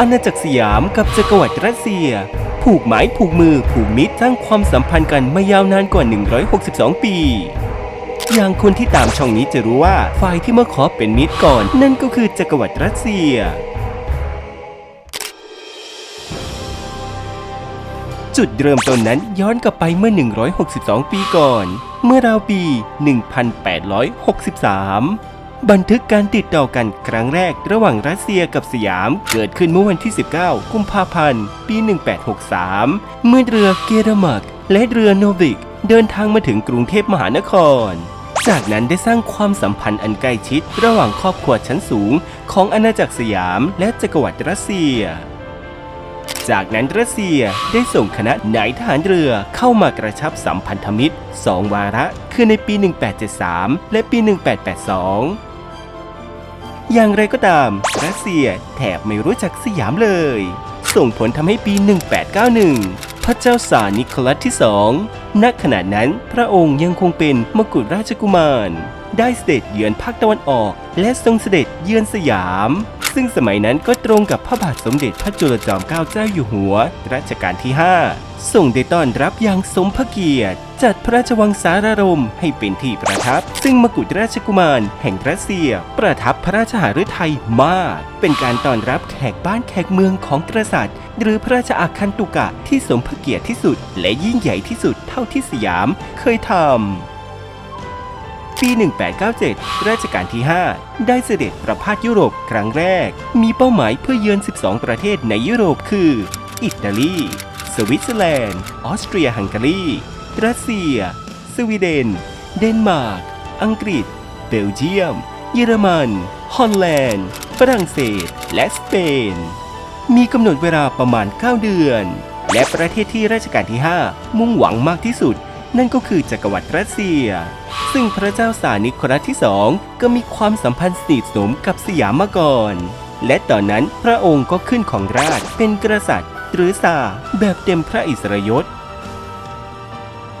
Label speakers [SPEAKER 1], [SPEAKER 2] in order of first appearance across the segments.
[SPEAKER 1] อาณาจักรสยามกับจักรวรรดิรัสเซีย ผูกหมายผูกมือผูกมิตรสร้างความสัมพันธ์กันมายาวนานกว่า 162 ปี อย่างคนที่ตามช่องนี้จะรู้ว่าฝ่ายที่มาขอเป็นมิตรก่อน นั่นก็คือจักรวรรดิรัสเซียจุดเริ่มต้นนั้นย้อนกลับไปเมื่อ 162 ปีก่อน เมื่อราวปี 1863 บันทึกการติดต่อกันครั้งแรกระหว่างรัสเซียกับสยาม เกิดขึ้นเมื่อวันที่ 19 กุมภาพันธ์ ปี 1863 เมื่อเรือเกเรมัก และเรือโนวิก เดินทางมาถึงกรุงเทพมหานคร จากนั้นได้สร้างความสัมพันธ์อันใกล้ชิด ระหว่างครอบครัวชั้นสูง ของอาณาจักรสยาม และจักรวรรดิรัสเซีย จากนั้นรัสเซียได้ส่งคณะนายทหารเรือเข้ามากระชับสัมพันธมิตรสองวาระ คือในปี 1873 และปี 1882 อย่างไรก็ตามรัสเซียแถบไม่รู้จักสยามเลย ส่งผลทำให้ปี 1891 พระเจ้าสารนิโคลัสที่สองณขณะนั้นพระองค์ยังคงเป็นมกุฎราชกุมาร ได้เสด็จเยือนภาคตะวันออก และทรงเสด็จเยือนสยาม ซึ่งสมัยนั้นก็ตรงกับพระบาทสมเด็จพระจุลจอมเกล้าเจ้าอยู่หัว รัชกาลที่ 5 ส่งได้ต้อนรับอย่างสมพระเกียรติ จัดพระราชวังสารารมให้เป็นที่ประทับ ซึ่งมกุฎราชกุมารแห่งรัสเซีย ประทับพระราชหฤทัยมาก เป็นการต้อนรับแขกบ้านแขกเมืองของกษัตริย์ หรือพระราชอาคันตุกะที่สมพระเกียรติที่สุด และยิ่งใหญ่ที่สุดเท่าที่สยามเคยทำ ปี 1897 ราชการที่ 5 ได้เสด็จประพาสยุโรปครั้งแรก มีเป้าหมายเพื่อเยือน 12 ประเทศในยุโรปคือ อิตาลี สวิตเซอร์แลนด์ ออสเตรียฮังการี รัสเซีย สวีเดน เดนมาร์ก อังกฤษ เบลเยียม เยอรมัน ฮอลแลนด์ ฝรั่งเศส และสเปน มีกำหนดเวลาประมาณ 9 เดือน และประเทศที่ราชการที่ 5 มุ่งหวังมากที่สุด นั่นก็คือจักรวรรดิรัสเซีย ซึ่งพระเจ้าสานิโคลัสที่สองก็มีความสัมพันธ์สนิทสนมกับสยามมาก่อน และตอนนั้นพระองค์ก็ขึ้นของราชเป็นกษัตริย์ หรือซาแบบเต็มพระอิสริยศ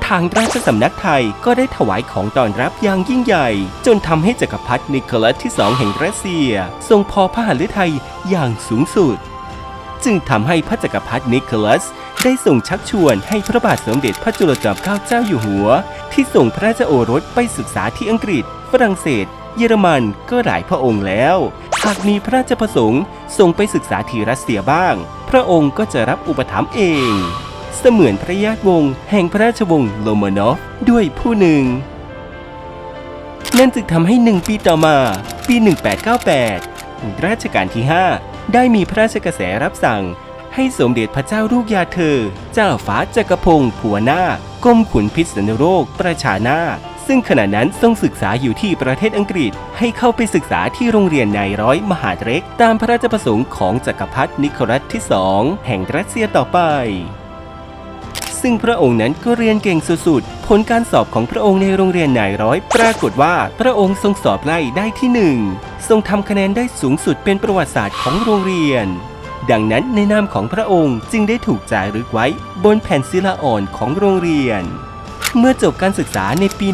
[SPEAKER 1] ทางราชสำนักไทยก็ได้ถวายของตอนรับอย่างยิ่งใหญ่ จนทำให้จักรพรรดินิโคลัสที่สองแห่งรัสเซีย ทรงพอพระหฤทัยอย่างสูงสุด จึงทำให้พระจักรพรรดินิโคลัส ได้ส่งชักชวนให้พระบาทสมเด็จพระจุลจอมเกล้าเจ้าอยู่หัว ที่ส่งพระราชโอรสไปศึกษาที่อังกฤษ ฝรั่งเศส เยอรมันก็หลายพระองค์แล้ว หากมีพระราชประสงค์ส่งไปศึกษาที่รัสเซียบ้าง พระองค์ก็จะรับอุปถัมภ์เอง เสมือนพระญาติวงศ์แห่งพระราชวงศ์โลมานอฟด้วยผู้หนึ่งนั่นจึงทำให้หนึ่งปีต่อมา ปี 1898ราชการที่ 5 ได้มีพระราชกระแสรับสั่ง ให้สมเด็จพระเจ้าลูกยาเธอ เจ้าฟ้าจักรพงศ์ผัวนาคกรมขุนพิษณุโรคประชานาซึ่งขณะนั้นทรงศึกษาอยู่ที่ประเทศอังกฤษ ให้เข้าไปศึกษาที่โรงเรียนนายร้อยมหาเล็ก ตามพระราชประสงค์ของจักรพรรดินิโคลัสที่สองแห่งรัสเซียต่อไป ซึ่งพระองค์นั้นก็เรียนเก่งสุดๆ ผลการสอบของพระองค์ในโรงเรียนนายร้อย ปรากฏว่าพระองค์ทรงสอบไล่ได้ที่หนึ่งทรงทำคะแนนได้สูงสุดเป็นประวัติศาสตร์ของโรงเรียน ดังนั้นในนามของพระองค์จึงได้ถูกจารึกไว้บนแผ่นศิลาอ่อนของโรงเรียน เมื่อจบการศึกษาในปี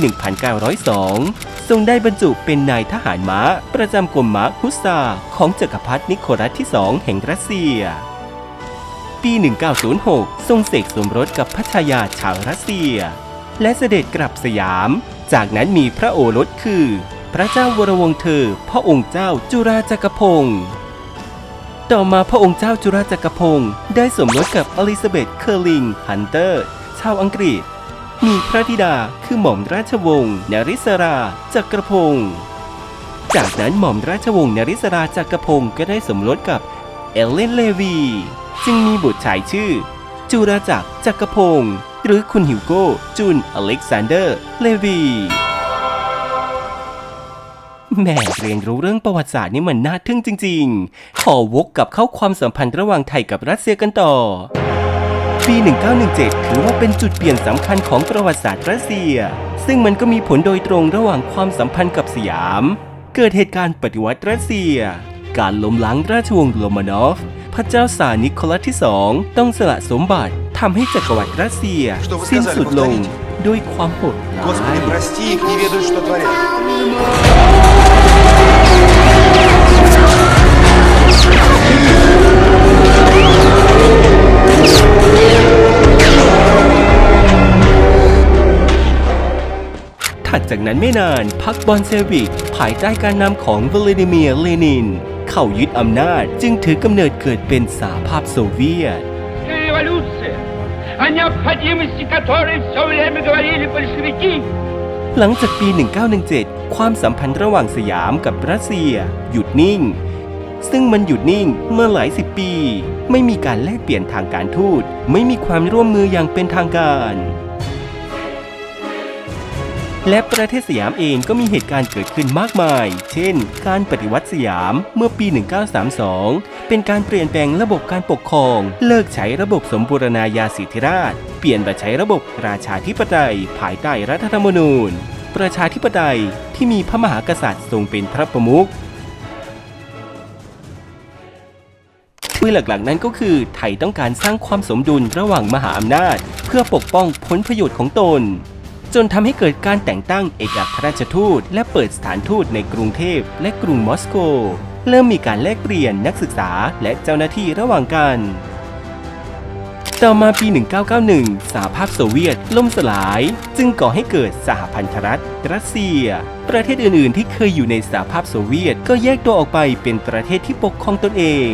[SPEAKER 1] 1902 ทรงได้บรรจุเป็นนายทหารม้า ประจำกรมม้าฮุสซาของจักรพรรดินิโคลัสที่สองแห่งรัสเซีย ปี 1906 ทรงเสกสมรสกับพระชายาชาวรัสเซีย และเสด็จกลับสยาม จากนั้นมีพระโอรสคือ พระเจ้าวรวงเธอ พระองค์เจ้าจุราจักรพงศ์ ต่อมาพระองค์เจ้าจุราจักรพงศ์ได้สมรสกับอลิซาเบธเคอร์ลิง ฮันเตอร์ ชาวอังกฤษ มีพระธิดาคือหม่อมราชวงศ์นริศรา จักรพงศ์จากนั้นหม่อมราชวงศ์นริศราจักรพงศ์ก็ได้สมรสกับเอลเลนเลวี จึงมีบุตรชายชื่อจูราจักรจักรพงศ์หรือคุณฮิวโก้จุนอเล็กซานเดอร์ เลวี แหม่เรียนรู้เรื่องประวัติศาสตร์นี่มันน่าทึ่งจริง ๆ ขอวกกลับเข้าความสัมพันธ์ระหว่างไทยกับรัสเซียกันต่อ ปี 1917 ถือว่าเป็นจุดเปลี่ยนสำคัญของประวัติศาสตร์รัสเซีย ซึ่งมันก็มีผลโดยตรงระหว่างความสัมพันธ์กับสยาม เกิดเหตุการณ์ปฏิวัติรัสเซีย การล้มล้างราชวงศ์โลมานอฟ พระเจ้าซาร์นิโคลัสที่สองต้องสละสมบัติทำให้จักรวรรดิรัสเซียสิ้นสุดลง ด้วยความโหดร้าย
[SPEAKER 2] ถัด
[SPEAKER 1] จากนั้นไม่นานพรรคบอลเซวิก ภายใต้การนำของวลาดิเมียร์เลนิน เข้ายึดอำนาจจึงถือกำเนิดเกิดเป็นสหภาพโซเวียต
[SPEAKER 3] о необходимости которой все время говорили большевики.
[SPEAKER 1] หลังจากปี 1917 ความสัมพันธ์ระหว่างสยามกับรัสเซีย หยุดนิ่ง ซึ่งมันหยุดนิ่งเมื่อหลายสิบปี ไม่มีการแลกเปลี่ยนทางการทูต ไม่มีความร่วมมืออย่างเป็นทางการ และประเทศสยามเองก็มีเหตุการณ์เกิดขึ้นมากมาย เช่น การปฏิวัติสยามเมื่อปี 1932 เป็นการเปลี่ยนแปลงระบบการปกครอง เลิกใช้ระบบสมบูรณาญาสิทธิราช เปลี่ยนมาใช้ระบบราชาธิปไตย ภายใต้รัฐธรรมนูญ ประชาธิปไตยที่มีพระมหากษัตริย์ทรงเป็นพระประมุขคือหลักๆนั้นก็คือไทยต้องการสร้างความสมดุลระหว่างมหาอำนาจ เพื่อปกป้องผลประโยชน์ของตน จนทำให้เกิดการแต่งตั้งเอกอัครราชทูต และเปิดสถานทูตในกรุงเทพและกรุงมอสโก เริ่มมีการแลกเปลี่ยนนักศึกษาและเจ้าหน้าที่ระหว่างกัน ต่อมาปี 1991 สหภาพโซเวียตล่มสลาย จึงก่อให้เกิดสหพันธรัฐรัสเซีย ประเทศอื่นๆ ที่เคยอยู่ในสหภาพโซเวียตก็แยกตัวออกไปเป็นประเทศที่ปกครองตนเอง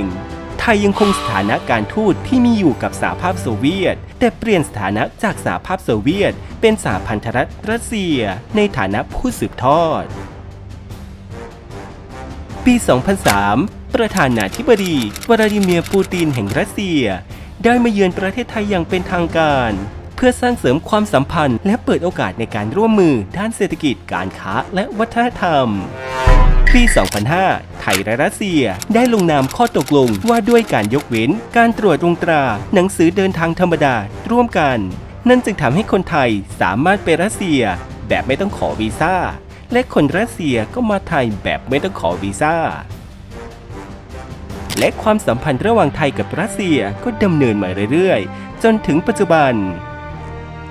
[SPEAKER 1] ยยังคงสถานะการทูตที่มีอยู่กับสหภาพโซเวียต แต่เปลี่ยนสถานะจากสหภาพโซเวียต เป็นสหพันธรัฐรัสเซีย ในฐานะผู้สืบทอด ปี 2003 ประธานาธิบดีวลาดิเมียร์ปูตินแห่งรัสเซีย ได้มาเยือนประเทศไทยอย่างเป็นทางการเพื่อสร้างเสริมความสัมพันธ์และเปิดโอกาสในการร่วมมือด้านเศรษฐกิจการค้าและวัฒนธรรม ปี 2005 ไทยและรัสเซียได้ลงนามข้อตกลงว่าด้วยการยกเว้น การตรวจตรงตรา หนังสือเดินทางธรรมดา ร่วมกัน นั่นจึงทำให้คนไทยสามารถไปรัสเซีย แบบไม่ต้องขอวีซ่า และคนรัสเซียก็มาไทยแบบไม่ต้องขอวีซ่าและความสัมพันธ์ระหว่างไทยกับรัสเซียก็ดำเนินมาเรื่อยๆ จนถึงปัจจุบัน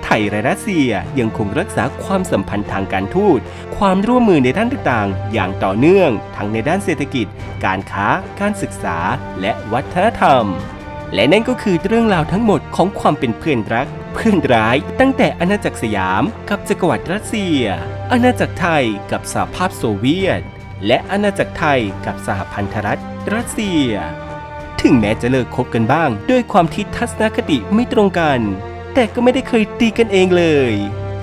[SPEAKER 1] ทยและรัสเซียยังคงรักษาความสัมพันธ์ทางการทูต ความร่วมมือในด้านต่างๆ อย่างต่อเนื่อง ทั้งในด้านเศรษฐกิจ การค้า การศึกษา และวัฒนธรรม และนั่นก็คือเรื่องราวทั้งหมดของความเป็นเพื่อนรัก เพื่อนร้าย ตั้งแต่อาณาจักรสยามกับจักรวรรดิรัสเซีย อาณาจักรไทยกับสหภาพโซเวียต และอาณาจักรไทยกับสหพันธรัฐรัสเซียถึงแม้จะเลิกคบกันบ้าง ด้วยความที่ทัศนคติไม่ตรงกัน แต่ก็ไม่ได้เคยตีกันเองเลย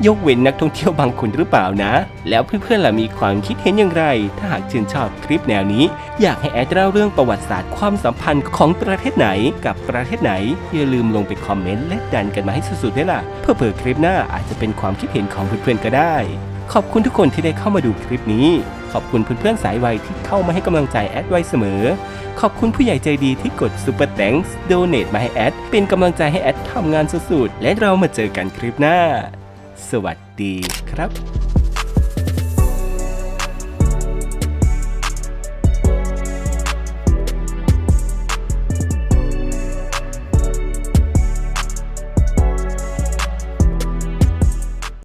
[SPEAKER 1] ยกเว้นนักท่องเที่ยวบางคนหรือเปล่านะ แล้วเพื่อนๆล่ะมีความคิดเห็นอย่างไร ถ้าหากชื่นชอบคลิปแนวนี้ อยากให้แอดเล่าเรื่องประวัติศาสตร์ความสัมพันธ์ของประเทศไหนกับประเทศไหน อย่าลืมลงไปคอมเมนต์และดันกันมาให้สุดๆด้วยล่ะ เพื่อเผื่อคลิปหน้าอาจจะเป็นความคิดเห็นของเพื่อนๆก็ได้ ขอบคุณทุกคนที่ได้เข้ามาดูคลิปนี้ ขอบคุณเพื่อนๆสายวัยที่เข้ามาให้กำลังใจแอดไว้เสมอ ขอบคุณผู้ใหญ่ใจดีที่กดซูเปอร์แตงส์โดเนตมาให้แอด เป็นกำลังใจให้แอดทำงานสุดๆ และเรามาเจอกันคลิปหน้า สวัสดีครับ